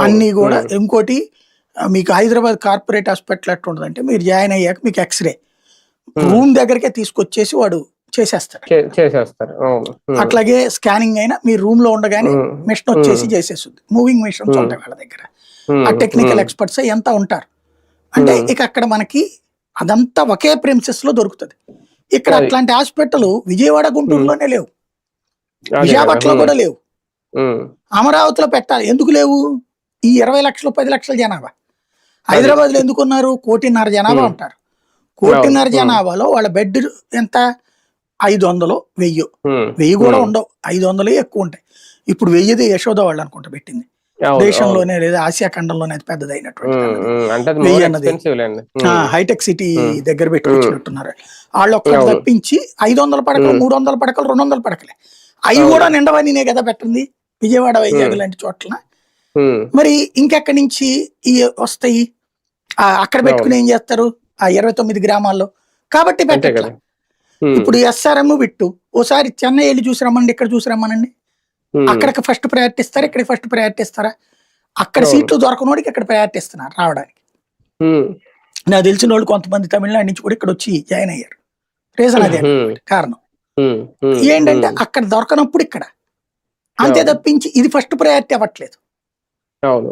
అన్ని కూడా ఇంకోటి ఆ, మీకు హైదరాబాద్ కార్పొరేట్ హాస్పిటల్ ఎట్లా ఉంటుందంటే మీరు జాయిన్ అయ్యాక మీకు ఎక్స్రే రూమ్ దగ్గరకే తీసుకొచ్చేసి వాడు చేసేస్తాడు చే- చేసేస్తారు అవును ఉమ్. అట్లాగే స్కానింగ్ అయినా మీ రూమ్లో ఉండగానే ఉమ్. మిషన్ వచ్చేసి ఉమ్. చేసేస్తుంది మూవింగ్ మిషన్స్ ఉమ్. ఉంటాయి వాళ్ళ దగ్గర. ఆ టెక్నికల్. ఎక్స్పర్ట్స్ ఎంత ఉంటారు అంటే. ఇక అక్కడ మనకి అదంతా ఒకే ప్రిన్సెస్లో దొరుకుతుంది ఇక్కడ. అట్లాంటి హాస్పిటల్ విజయవాడ గుంటూరులోనే లేవు. విశాఖపట్నంలో. కూడా లేవు. అమరావతిలో పెట్టాలి ఎందుకు లేవు ఈ ఇరవై లక్షలు పది లక్షల జనాభా హైదరాబాద్లో ఎందుకున్నారు కోటిన్నర జనాభా. ఉంటారు కోటిన్నర ఉమ్. జనాభాలో వాళ్ళ బెడ్ ఎంత ఐదు వందలు వెయ్యి ఉమ్. వెయ్యి కూడా. ఉండవు ఐదు వందలు ఎక్కువ ఉంటాయి ఇప్పుడు వెయ్యిది యశోద వాళ్ళు అనుకుంటా పెట్టింది. దేశంలోనే లేదా ఆసియా ఖండంలోనే అది పెద్దదైనటువంటి. Hitech city. దగ్గర పెట్టుకొచ్చినట్టున్నారు వాళ్ళు అవును. తప్పించి ఐదు వందల పడకలు. మూడు వందల పడకలు రెండు వందల పడకలే అవి. కూడా నిండవనినే కదా పెట్టింది విజయవాడ వైజాగ్. లాంటి చోట్ల. మరి ఇంకెక్కడి నుంచి వస్తాయి? అక్కడ పెట్టుకుని ఏం చేస్తారు? ఆ ఇరవై తొమ్మిది గ్రామాల్లో. కాబట్టి పెట్టట్లా. ఇప్పుడు ఎస్ఆర్ఎం విట్టు ఓసారి చెన్నై వెళ్ళి చూసి రమ్మండి ఇక్కడ చూసి రమ్మనండి. అక్కడికి ఫస్ట్ ప్రయారిటీ ఇస్తారా? ఇక్కడ ఫస్ట్ ప్రయారిటీ ఇస్తారా? అక్కడ. సీట్లు దొరకనోడికి ఇక్కడ ప్రయారిటీ ఇస్తున్నారు రావడానికి. నాకు తెలిసిన వాళ్ళు కొంతమంది తమిళనాడు నుంచి కూడా ఇక్కడ వచ్చి జాయిన్ అయ్యారు రీజన్ అదే. కారణం. ఏంటంటే. అక్కడ దొరకనప్పుడు ఇక్కడ. అంతే. తప్పించి ఇది ఫస్ట్ ప్రయారిటీ అవ్వట్లేదు. అవును.